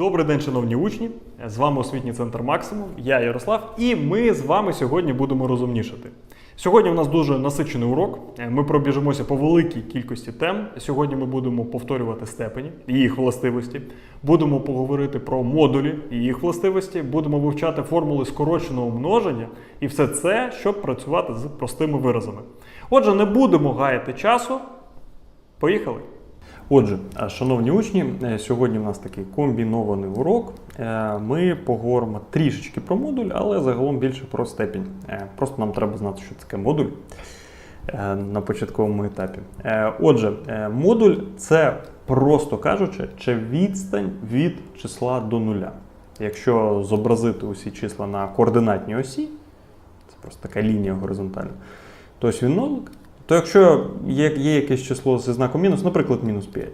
Добрий день, шановні учні! З вами освітній центр Максимум. Я Ярослав, і ми з вами сьогодні будемо розумнішати. Сьогодні у нас дуже насичений урок. Ми пробіжимося по великій кількості тем. Сьогодні ми будемо повторювати степені і їх властивості. Будемо поговорити про модулі і їх властивості. Будемо вивчати формули скороченого множення і все це, щоб працювати з простими виразами. Отже, не будемо гаяти часу. Поїхали! Отже, е, шановні учні, е, сьогодні у нас такий комбінований урок. Е, Ми поговоримо трішечки про модуль, але загалом більше про степінь. Просто нам треба знати, що таке модуль на початковому етапі. Отже, модуль це, просто кажучи, чи відстань від числа до нуля. Якщо зобразити усі числа на координатній осі, це просто така лінія горизонтальна, то ось він нолик. То якщо є, є якесь число зі знаком мінус, наприклад, мінус 5,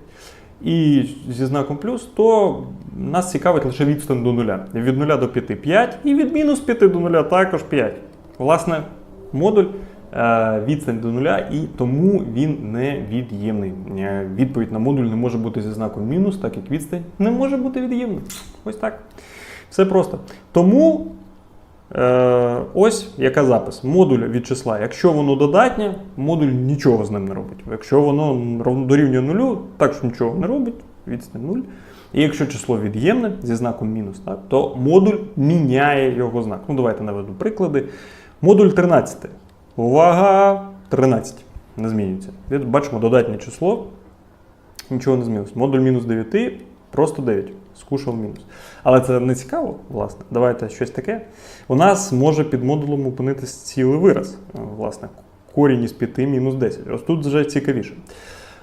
і зі знаком плюс, то нас цікавить лише відстань до нуля. Від 0 до 5 5, і від мінус 5 до 0 також 5. Власне, модуль е, відстань до нуля, і тому він не від'ємний. Е, Відповідь на модуль не може бути зі знаком мінус, так як відстань не може бути від'ємною. Ось так. Все просто. Тому Е, ось яка запис. Модуль від числа. Якщо воно додатнє, модуль нічого з ним не робить. Якщо воно дорівнює нулю, також нічого не робить, відстань 0. І якщо число від'ємне зі знаком мінус, так, то модуль міняє його знак. Ну, давайте наведу приклади. Модуль 13. Увага! 13. Не змінюється. Бачимо додатнє число. Нічого не змінилось. Модуль мінус 9 просто 9. Скушав мінус. Але це не цікаво, власне. Давайте щось таке. У нас може під модулем опинитись цілий вираз. Е, Власне, корінь із 5 мінус 10. Ось тут вже цікавіше.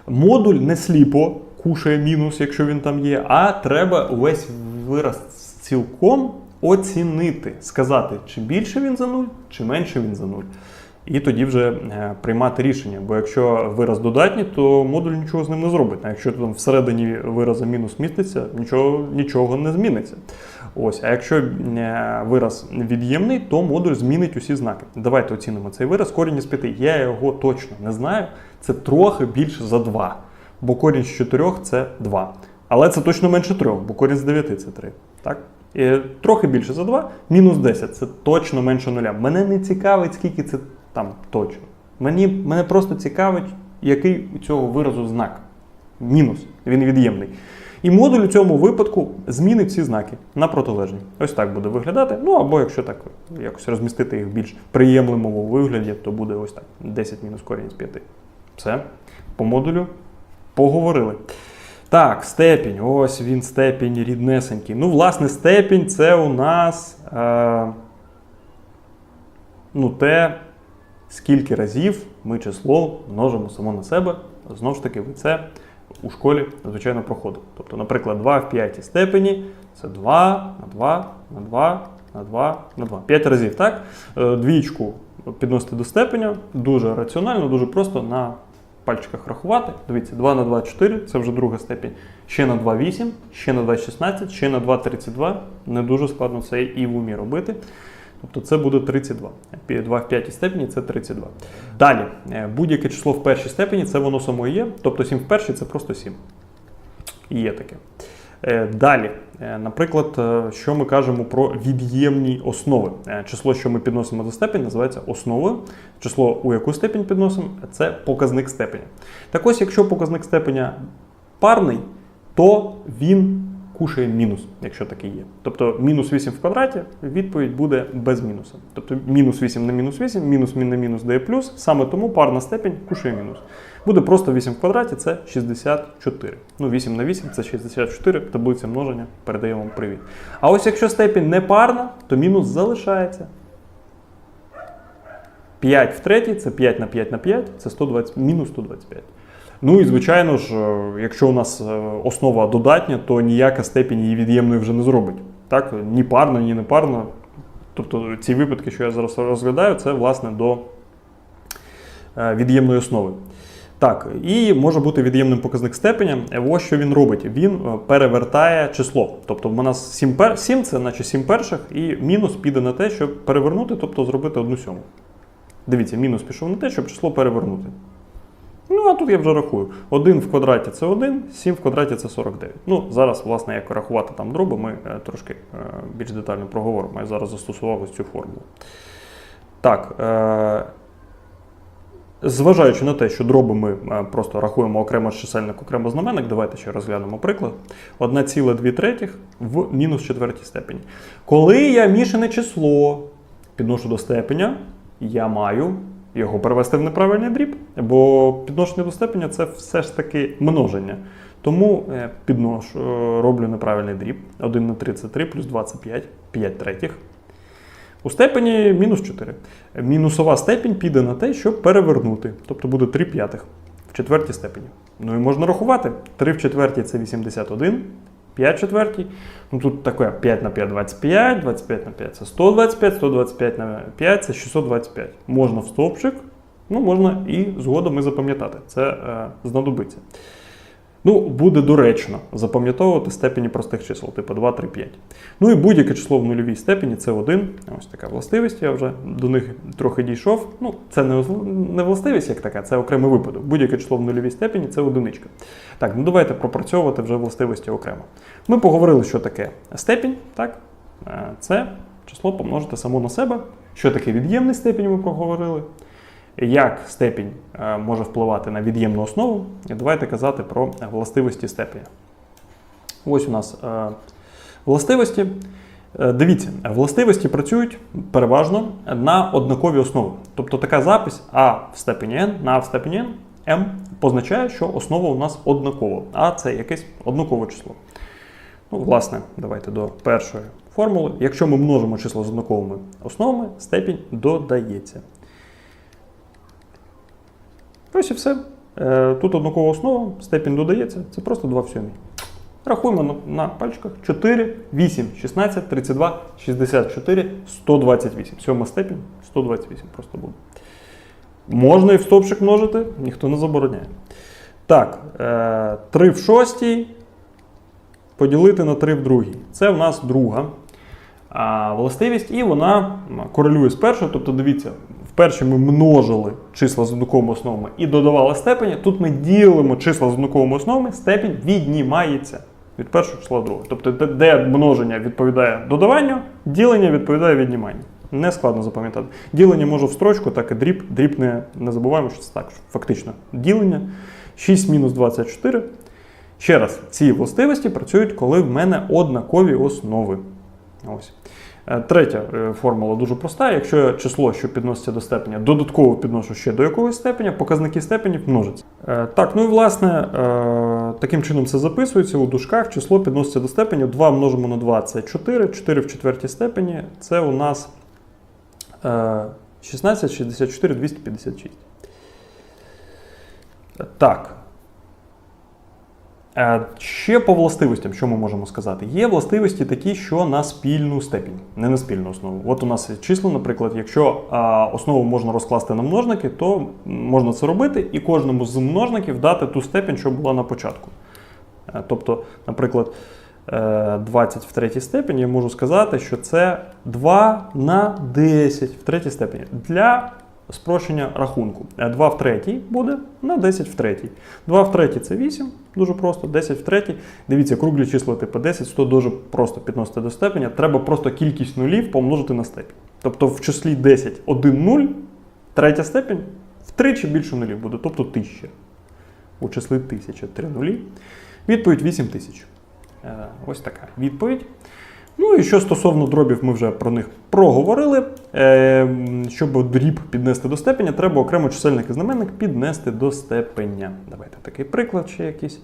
Модуль не сліпо кушає мінус, якщо він там є, а треба увесь вираз цілком оцінити, сказати, чи більше він за 0, чи менше він за 0. І тоді вже е, приймати рішення. Бо якщо вираз додатній, то модуль нічого з ним не зробить. А якщо там всередині вираза мінус міститься, нічого, нічого не зміниться. Ось, а якщо е, вираз від'ємний, то модуль змінить усі знаки. Давайте оцінимо цей вираз. Корінь із 5. Я його точно не знаю. Це трохи більше за 2. Бо корінь з 4 це 2. Але це точно менше 3, бо корінь з 9 це 3. Так? І трохи більше за 2, мінус 10 це точно менше нуля. Мене не цікавить, скільки це там точно. Мені, мене просто цікавить, який у цього виразу знак. Мінус, він від'ємний. І модуль у цьому випадку змінить ці знаки на протилежні. Ось так буде виглядати. Ну або якщо так якось розмістити їх в більш приємливому вигляді, то буде ось так: 10 мінус корінь з 5. Все. По модулю поговорили. Так, степінь. Ось він степінь ріднесенький. Ну, власне, степінь це у нас е, ну, те, скільки разів ми число множимо само на себе. Знову ж таки, ви це у школі, звичайно, проходили. Тобто, наприклад, 2 в п'ятій степені це 2 на 2 на 2 на 2 на 2. 5 разів, так? Е, Двічку підносити до степеня дуже раціонально, дуже просто на пальчиках рахувати. Дивіться, 2 на 2 4, це вже друга степінь. Ще на 2 8, ще на 2 16, ще на 2 32. Не дуже складно це і в умі робити. Тобто це буде 32. 2 в п'ятій степені це 32. Далі, е, будь-яке число в першій степені це воно само є. Тобто 7 в першій це просто 7. І є таке. Е, Далі, е, наприклад, що ми кажемо про від'ємні основи. Число, що ми підносимо до степені, називається основою. Число, у яку степень підносимо, це показник степеня. Так ось, якщо показник степеня парний, то він кушає мінус, якщо такий є. Тобто мінус 8 в квадраті, відповідь буде без мінуса. Тобто мінус 8 на мінус 8, мінус на мінус дає плюс, саме тому парна степень кушає мінус. Буде просто 8 в квадраті це 64. Ну, 8 на 8 це 64, таблиця множення передає вам привід. А ось якщо степінь не парна, то мінус залишається. 5 в третій це 5 на 5 на 5, це 120, мінус 125. Ну і звичайно ж, е, якщо у нас е, основа додатня, то ніяка степінь її від'ємною вже не зробить. Так, ні парна, ні не парна. Тобто ці випадки, що я зараз розглядаю, це власне до е, від'ємної основи. Так, і може бути від'ємним показник степеня. Ось що він робить. Він перевертає число. Тобто в нас 7, пер... 7 це наче 7 перших, і мінус піде на те, щоб перевернути, тобто зробити одну сьому. Дивіться, мінус пішов на те, щоб число перевернути. Ну, а тут я вже рахую. 1 в квадраті це 1, 7 в квадраті це 49. Ну, зараз, власне, як рахувати там дроби, ми е, трошки е, більш детально проговоримо. Я зараз застосував ось цю формулу. Так. Е, Зважаючи на те, що дроби ми просто рахуємо окремо чисельник, окремо знаменник, давайте ще розглянемо приклад. 1,2 третіх в мінус четвертій степені. Коли я мішане число підношу до степеня, я маю його перевести в неправильний дріб, бо підношення до степеня це все ж таки множення. Тому е, підношу, е, роблю неправильний дріб. 1 на 3 це 3 плюс 25, 5 третіх. У степені мінус 4. Мінусова степінь піде на те, щоб перевернути. Тобто буде 3 п'ятих в четвертій степені. Ну і можна рахувати. 3 в четвертій це 81, 5 в четвертій. Ну тут таке 5 на 5 25, 25 на 5 це 125, 125 на 5 це 625. Можна в стовпчик, ну можна і згодом і запам'ятати. Це е, знадобиться. Ну, буде доречно запам'ятовувати степені простих чисел, типу 2, 3, 5. Ну і будь-яке число в нульовій степені це 1. Ось така властивість, я вже до них трохи дійшов. Ну, це не, властивість як така, це окремий випадок. Будь-яке число в нульовій степені це одиничка. Так, ну давайте пропрацьовувати вже властивості окремо. Ми поговорили, що таке степінь, так? Е, Це число помножити само на себе. Що таке від'ємний степінь, ми проговорили як степінь е, може впливати на від'ємну основу, і давайте казати про властивості степеня. Ось у нас е, властивості. Е, Дивіться, властивості працюють переважно на однакові основи. Тобто така запись А в степені n на А в степені n m позначає, що основа у нас однакова, а це якесь однакове число. Ну, власне, давайте до першої формули. Якщо ми множимо числа з однаковими основами, степінь додається. Ось і все. Е, Тут однакова основа, степінь додається, це просто 2 в сьомій. Рахуємо на, пальчиках 4, 8, 16, 32, 64, 128. Сьома степінь 128 просто буде. Можна і в стовпчик множити, ніхто не забороняє. Так, е, 3 в шостій поділити на 3 в другій. Це в нас друга властивість, і вона корелює з першою. Тобто, дивіться, вперше ми множили числа з однаковими основами і додавали степені. Тут ми ділимо числа з однаковими основами, степінь віднімається від першого числа другого. Тобто, де множення відповідає додаванню, ділення відповідає відніманню. Не складно запам'ятати. Ділення може в строчку, так і дріб. Дріб не, не забуваємо, що це так, фактично ділення. 6 мінус 24. Ще раз, ці властивості працюють, коли в мене однакові основи. Ось. Е, Третя е, формула дуже проста. Якщо число, що підноситься до степеня, додатково підношу ще до якогось степеня, показники степені множаться. Е, Так, ну і власне таким чином це записується у дужках. Число підноситься до степеню. 2 множимо на 2 це 4, 4 в четвертій степені це у нас е, 16, 64, 256. Е, Так. Е, Ще по властивостям, що ми можемо сказати? Є властивості такі, що на спільну степінь, не на спільну основу. От у нас число, наприклад, якщо основу можна розкласти на множники, то можна це робити і кожному з множників дати ту степінь, що була на початку. Е, Тобто, наприклад, е, 20 в третій степені я можу сказати, що це 2 на 10 в третій степені. Для спрощення рахунку. Е, 2 в третій буде на 10 в третій. 2 в третій це 8, дуже просто, 10 в третій. Дивіться, круглі числа типу 10, 100 дуже просто підносити до степеня. Треба просто кількість нулів помножити на степінь. Тобто в числі 10 1 0, третя степень втричі більше нулів буде, тобто 1000. У числі 1000 3 нулі. Відповідь 8000. Е, Ось така відповідь. Ну і що стосовно дробів, ми вже про них проговорили. Е, щоб дріб піднести до степеня, треба окремо чисельник і знаменник піднести до степеня. Давайте такий приклад ще якийсь.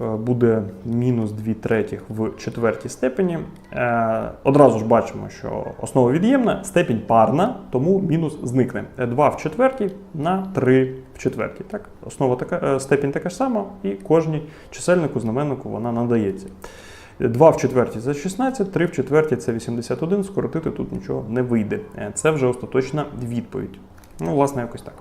Е, Буде мінус 2 третіх в четвертій степені. Е, одразу ж бачимо, що основа від'ємна, степінь парна, тому мінус зникне. 2 в четвертій на 3 в четвертій. Так? Основа така, степінь така ж сама, і кожній чисельнику, знаменнику вона надається. 2 в четвертій це 16, 3 в четвертій це 81, скоротити тут нічого не вийде. Е, Це вже остаточна відповідь. Ну, власне, якось так.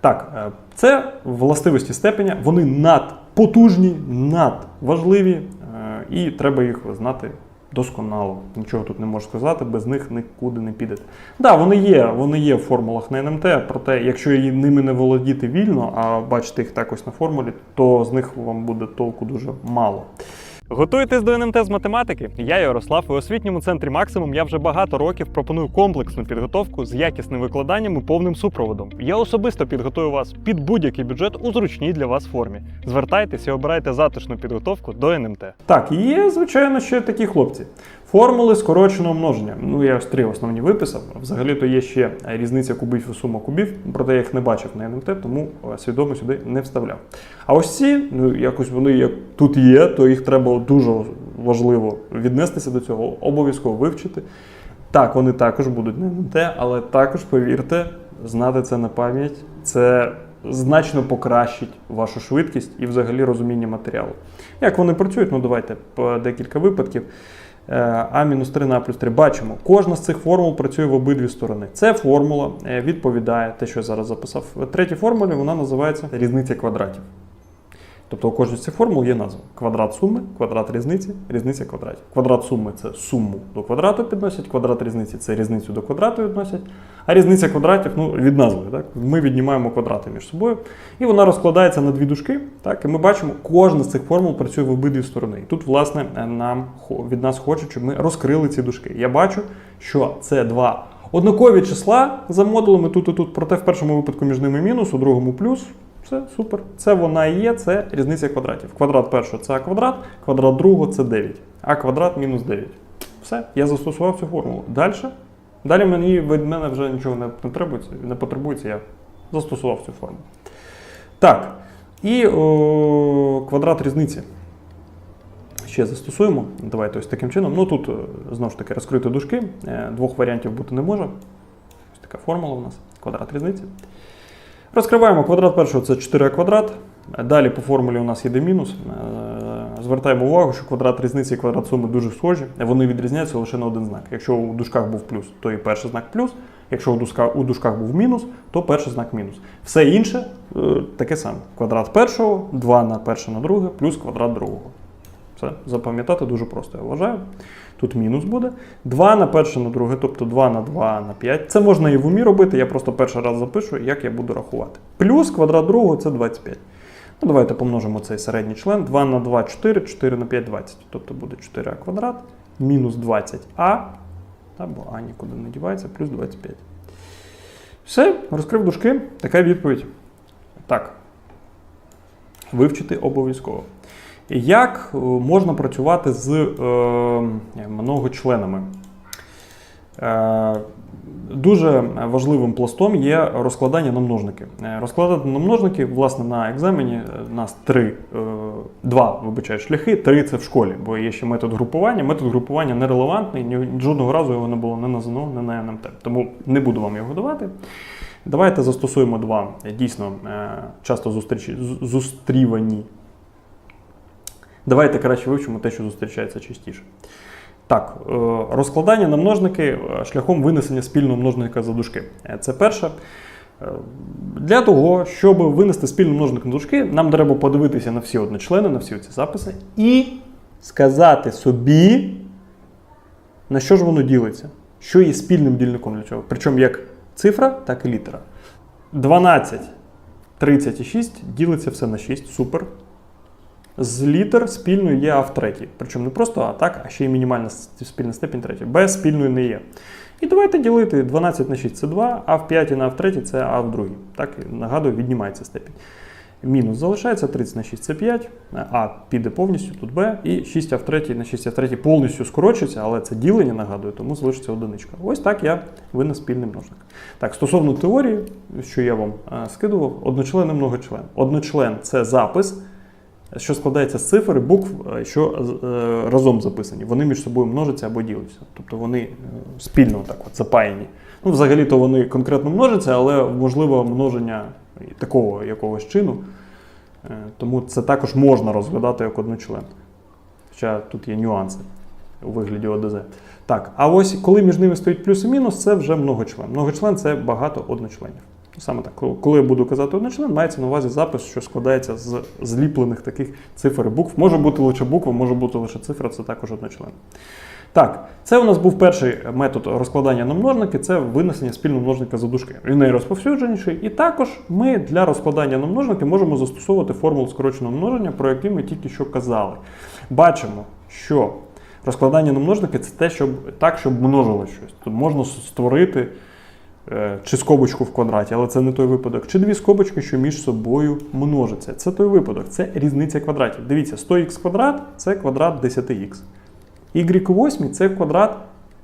Так, е, це властивості степеня, вони надпотужні, надважливі, е, і треба їх знати досконало. Нічого тут не можу сказати, без них нікуди не підете. Так, да, вони є, вони є в формулах на НМТ, проте, якщо ними не володіти вільно, а бачите їх так ось на формулі, то з них вам буде толку дуже мало. Готуєтесь до НМТ з математики? Я Ярослав, і у освітньому центрі Максимум я вже багато років пропоную комплексну підготовку з якісним викладанням і повним супроводом. Я особисто підготую вас під будь-який бюджет у зручній для вас формі. Звертайтеся і обирайте затишну підготовку до НМТ. Так, є, звичайно, ще такі хлопці. Формули скороченого множення. Ну, я ось три основні виписав. Взагалі-то є ще різниця кубів і сума кубів, проте я їх не бачив на НМТ, тому е, свідомо сюди не вставляв. А ось ці, ну якось вони як тут є, то їх треба дуже важливо віднестися до цього, обов'язково вивчити. Так, вони також будуть на НМТ, але також повірте, знати це на пам'ять це значно покращить вашу швидкість і взагалі розуміння матеріалу. Як вони працюють? Ну давайте по декілька випадків. Е, А мінус 3 на плюс 3. Бачимо, кожна з цих формул працює в обидві сторони. Це формула е, відповідає, те, що я зараз записав. В третій формулі вона називається різниця квадратів. Тобто у кожній з цих формул є назва: квадрат суми, квадрат різниці, різниця квадратів. Квадрат суми це суму до квадрату підносять, квадрат різниці це різницю до квадрату відносять. А різниця квадратів, ну, від назви, так? Ми віднімаємо квадрати між собою. І вона розкладається на дві дужки. Так? І ми бачимо, кожна з цих формул працює в обидві сторони. І тут, власне, нам від нас хочуть, щоб ми розкрили ці дужки. Я бачу, що це два однакові числа за модулами тут і тут, проте в першому випадку між ними мінус, у другому плюс. Все супер. Це вона і є, це різниця квадратів. Квадрат першого це а квадрат, квадрат другого це 9. А квадрат мінус 9. Все, я застосував цю формулу. Далі. Далі мені від мене вже нічого не потребується, не потребується, я застосував цю формулу. Так. І о, квадрат різниці. Ще застосуємо. Давайте ось таким чином. Ну тут е, знову ж таки розкрити дужки. Е, Двох варіантів бути не може. Ось така формула у нас. Квадрат різниці. Розкриваємо квадрат першого це 4 квадрат. Далі по формулі у нас йде мінус. Звертаємо увагу, що квадрат різниці і квадрат суми дуже схожі. Вони відрізняються лише на один знак. Якщо у дужках був плюс, то і перший знак плюс. Якщо у дужках, у дужках був мінус, то перший знак мінус. Все інше е, таке саме. Квадрат першого, 2 на перше на друге, плюс квадрат другого. Все, запам'ятати дуже просто, я вважаю. Тут мінус буде. 2 на перше на друге, тобто 2 на 2 на 5. Це можна і в умі робити, я просто перший раз запишу, як я буду рахувати. Плюс квадрат другого це 25. Ну, давайте помножимо цей середній член. 2 на 2 4, 4 на 5 20. Тобто буде 4а квадрат, мінус 20а, або а нікуди не дівається, плюс 25. Все, розкрив дужки. Така відповідь. Так. Вивчити обов'язково. Як е, можна працювати з е, многочленами? Е, Дуже важливим пластом є розкладання на множники. Е, Розкладати на множники, власне, на екзамені е, у нас три, е, два вибачаю, шляхи, три це в школі, бо є ще метод групування. Метод групування нерелевантний, ні- жодного разу його не було не на ЗНО, не на НМТ. Тому не буду вам його давати. Давайте застосуємо два е, дійсно е, часто зустрічі, зустрівані Давайте краще вивчимо те, що зустрічається частіше. Так, е, розкладання на множники е, шляхом винесення спільного множника за дужки. Е, Це перше. Для того, щоб винести спільний множник на дужки, нам треба подивитися на всі одночлени, на всі ці записи і сказати собі, на що ж воно ділиться, що є спільним дільником для цього. Причому як цифра, так і літера. 12, 30 і 6 ділиться все на 6, супер. З літер спільною є А в третій. Причому не просто А, так, а ще й мінімальна спільна степінь третя. Без спільної не є. І давайте ділити 12 на 6 це 2, а в 5 на А в третій це А в другій. Так, і нагадую, віднімається степінь. Мінус залишається 30 на 6 це 5, А піде повністю, тут Б, і 6 А в третій на 6 А в третій повністю скорочується, але це ділення, нагадую, тому залишиться одиничка. Ось так я винес спільний множник. Так, стосовно теорії, що я вам е, скидував, одночлен і многочлен. Одночлен це запис що складається з цифр і букв, е, що е, разом записані. Вони між собою множаться або діляться. Тобто вони е, спільно так от запаяні. Ну, взагалі-то вони конкретно множаться, але можливо множення такого якогось чину. Тому це також можна розглядати як одночлен. Хоча тут є нюанси у вигляді ОДЗ. Так, а ось коли між ними стоїть плюс і мінус, це вже многочлен. Многочлен це багато одночленів. Саме так, коли- я буду казати одночлен, мається на увазі запис, що складається з зліплених таких цифр і букв. Може бути лише буква, може бути лише цифра, це також одночлен. Так, це у нас був перший метод розкладання на множники, це винесення спільного множника за дужки. Він найрозповсюдженіший. І також ми для розкладання на множники можемо застосовувати формулу скороченого множення, про яку ми тільки що казали. Бачимо, що розкладання на множники це те, щоб так, щоб множило щось. Тут можна створити чи скобочку в квадраті, але це не той випадок. Чи дві скобочки, що між собою множаться. Це той випадок, це різниця квадратів. Дивіться, 100х квадрат це квадрат 10х. Y у 8 це квадрат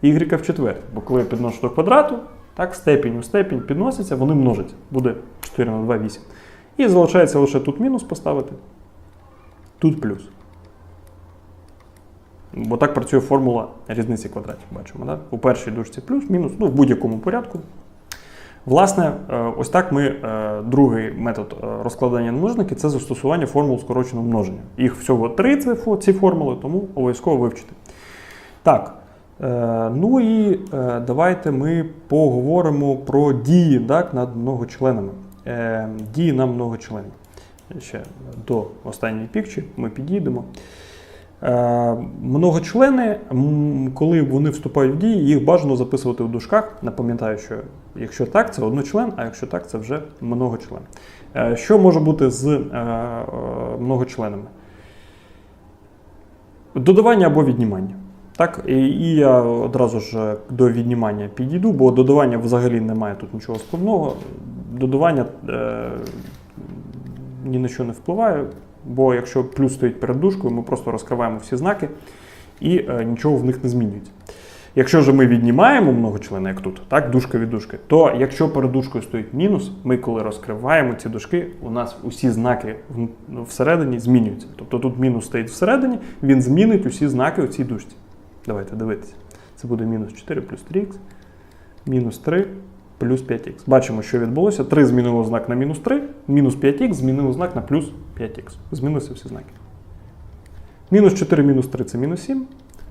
y в четвертій. Бо коли я підношу до квадрату, так степінь у степінь підноситься, вони множаться. Буде 4 на 2 8. І залишається лише тут мінус поставити, тут плюс. Бо так працює формула різниці квадратів. Бачимо, так? У першій дужці плюс, мінус, ну в будь-якому порядку. Власне, е, ось так ми е, другий метод е, розкладання на множники це застосування формул скороченого множення. Їх всього три ці формули, тому обов'язково вивчити. Так. Ну і давайте ми поговоримо про дії так, над многочленами. Дії на многочленів. Ще до останньої пікчі ми підійдемо. Е, Многочлени, коли вони вступають в дії, їх бажано записувати в дужках. Напам'ятаю, що якщо так, це одночлен, а якщо так, це вже многочлен. Е, Що може бути з е, многочленами? Додавання або віднімання. Так, і, і я одразу ж до віднімання підійду, бо додавання взагалі немає тут нічого складного. Додавання е, ні на що не впливає, бо якщо плюс стоїть перед дужкою, ми просто розкриваємо всі знаки і е, нічого в них не змінюється. Якщо ж ми віднімаємо многочлени, як тут, так, дужка від дужки, то якщо перед дужкою стоїть мінус, ми коли розкриваємо ці дужки, у нас усі знаки ну, всередині змінюються. Тобто тут мінус стоїть всередині, він змінить усі знаки у цій дужці. Давайте дивитися. Це буде мінус 4 плюс 3х, мінус 3 плюс 5х. Бачимо, що відбулося. 3 змінило знак на мінус 3, мінус 5х змінило знак на плюс 5х. Змінилися всі знаки. Мінус 4 мінус 3 це мінус 7,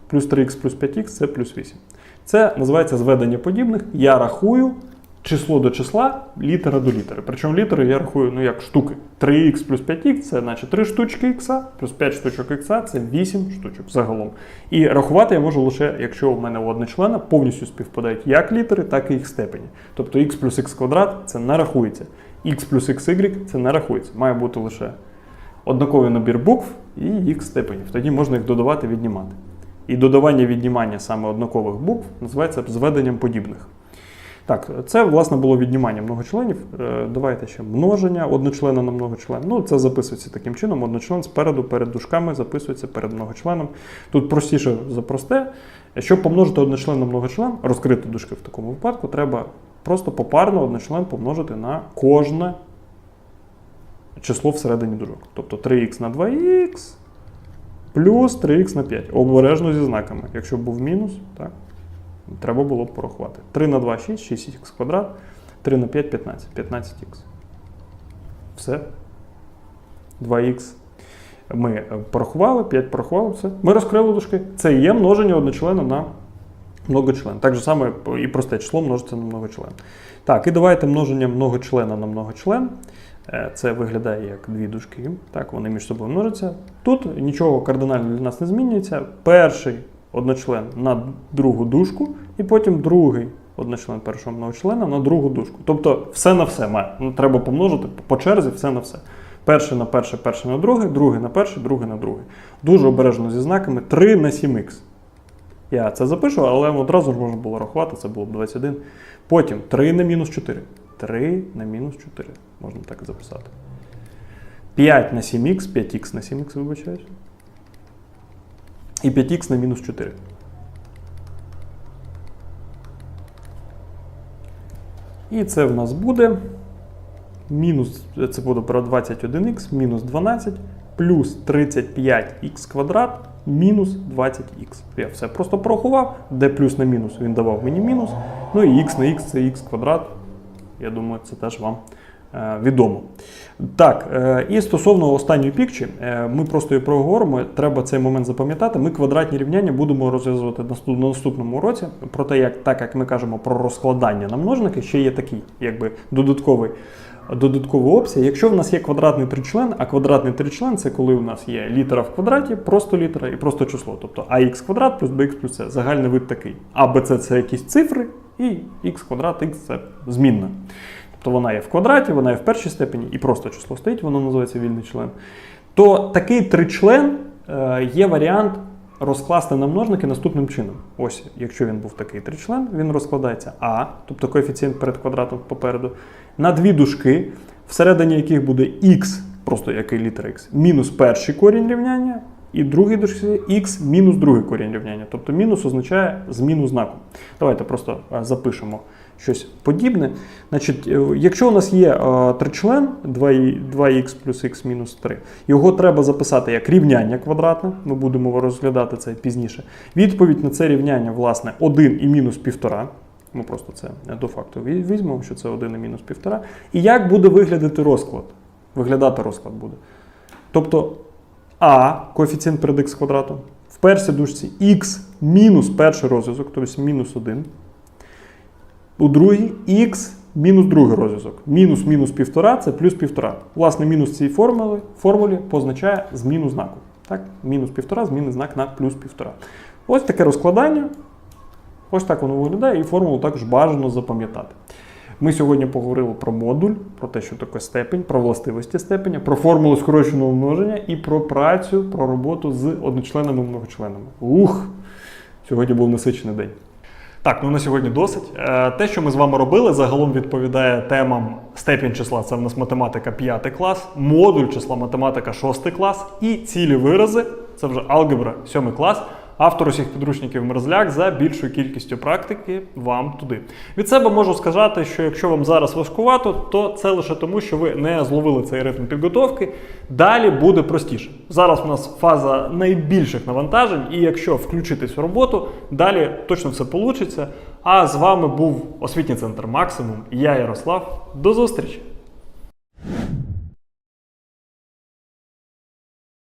плюс 3х плюс 5х це плюс 8. Це називається зведення подібних. Я рахую число до числа, літера до літери. Причому літери я рахую ну, як штуки. 3х плюс 5х це значить 3 штучки х, плюс 5 штучок х це 8 штучок загалом. І рахувати я можу лише, якщо у мене у одночлена повністю співпадають як літери, так і їх степені. Тобто х плюс х квадрат це не рахується. х плюс xy це не рахується. Має бути лише однаковий набір букв і їх степенів. Тоді можна їх додавати, віднімати. І додавання віднімання саме однакових букв називається зведенням подібних. Так, це власне було віднімання многочленів. Е, Давайте ще множення одночлена на многочлен. Ну, це записується таким чином. Одночлен спереду перед дужками записується перед многочленом. Тут простіше за просте. Щоб помножити одночлен на многочлен, розкрити дужки в такому випадку, треба просто попарно одночлен помножити на кожне число всередині дужок. Тобто 3х на 2х плюс 3х на 5. Обережно зі знаками. Якщо був мінус, так, треба було б порахувати. 3 на 2 6, 6х квадрат, 3 на 5 15, 15х. Все. 2х. Ми е, порахували, 5 порахували, все. Ми розкрили дужки. Це є множення одночлена на многочлен. Так же саме і просте число множиться на многочлен. Так, і давайте множення многочлена на многочлен. Е, Це виглядає як дві дужки. Так, вони між собою множаться. Тут нічого кардинально для нас не змінюється. Перший одночлен на другу дужку, і потім другий одночлен першого многочлена на другу дужку. Тобто все на все має. Ну, треба помножити по черзі все на все. Перший на перше, перший на друге, другий на перший, другий на другий. Дуже обережно зі знаками 3 на 7х. Я це запишу, але одразу ж можна було рахувати, це було б 21. Потім 3 на мінус 4. 3 на мінус 4. Можна так записати. 5 на 7х, 5х на 7х, вибачаюсь. І 5х на мінус 4. І це в нас буде мінус, це буде про 21х, мінус 12, плюс 35х квадрат, мінус 20х. Я все просто порахував, де плюс на мінус він давав мені мінус. Ну і х на х це х квадрат. Я думаю, це теж вам відомо. Так, е, і стосовно останньої пікчі, е, ми просто її проговоримо. Треба цей момент запам'ятати. Ми квадратні рівняння будемо розв'язувати на наступному уроці. Проте, як так як ми кажемо про розкладання на множники, ще є такий, якби додатковий додатковий обсяг. Якщо в нас є квадратний тричлен, а квадратний тричлен це коли у нас є літера в квадраті, просто літера і просто число. Тобто ax квадрат плюс bx плюс c. Загальний вид такий. А bc це якісь цифри, і x квадрат, x це змінна. Тобто вона є в квадраті, вона є в першій степені, і просто число стоїть, воно називається вільний член. То такий тричлен е, є варіант розкласти на множники наступним чином. Ось, якщо він був такий тричлен, він розкладається А, тобто коефіцієнт перед квадратом попереду, на дві дужки, всередині яких буде х, просто який літер х, мінус перший корінь рівняння, і другий дужці х мінус другий корінь рівняння. Тобто мінус означає зміну знаку. Давайте просто е, запишемо щось подібне. Значить, е, якщо у нас є е, тричлен 2х плюс х мінус 3, його треба записати як рівняння квадратне. Ми будемо розглядати це пізніше. Відповідь на це рівняння, власне, 1 і мінус 1,5. Ми просто це до факту візьмемо, що це 1 і мінус 1,5. І як буде виглядати розклад? Виглядати розклад буде. Тобто А, коефіцієнт перед х квадратом, в першій дужці х мінус перший розв'язок, тобто мінус 1. У другій х мінус другий розв'язок. Мінус мінус півтора це плюс півтора. Власне, мінус цієї формули, формулі позначає зміну знаку. Так? Мінус півтора, змінний знак на плюс півтора. Ось таке розкладання. Ось так воно виглядає, і формулу також бажано запам'ятати. Ми сьогодні поговорили про модуль, про те, що таке степень, про властивості степеня, про формулу скороченого множення і про працю, про роботу з одночленами і многочленами. Ух! Сьогодні був насичений день. Так, ну на сьогодні досить. Е, Те, що ми з вами робили, загалом відповідає темам степінь числа. Це в нас математика 5 клас, модуль числа математика 6 клас і цілі вирази. Це вже алгебра 7 клас. Автор усіх підручників Мерзляк за більшою кількістю практики вам туди. Від себе можу сказати, що якщо вам зараз важкувато, то це лише тому, що ви не зловили цей ритм підготовки. Далі буде простіше. Зараз у нас фаза найбільших навантажень, і якщо включитись в роботу, далі точно все вийде. А з вами був освітній центр Максимум. Я Ярослав. До зустрічі!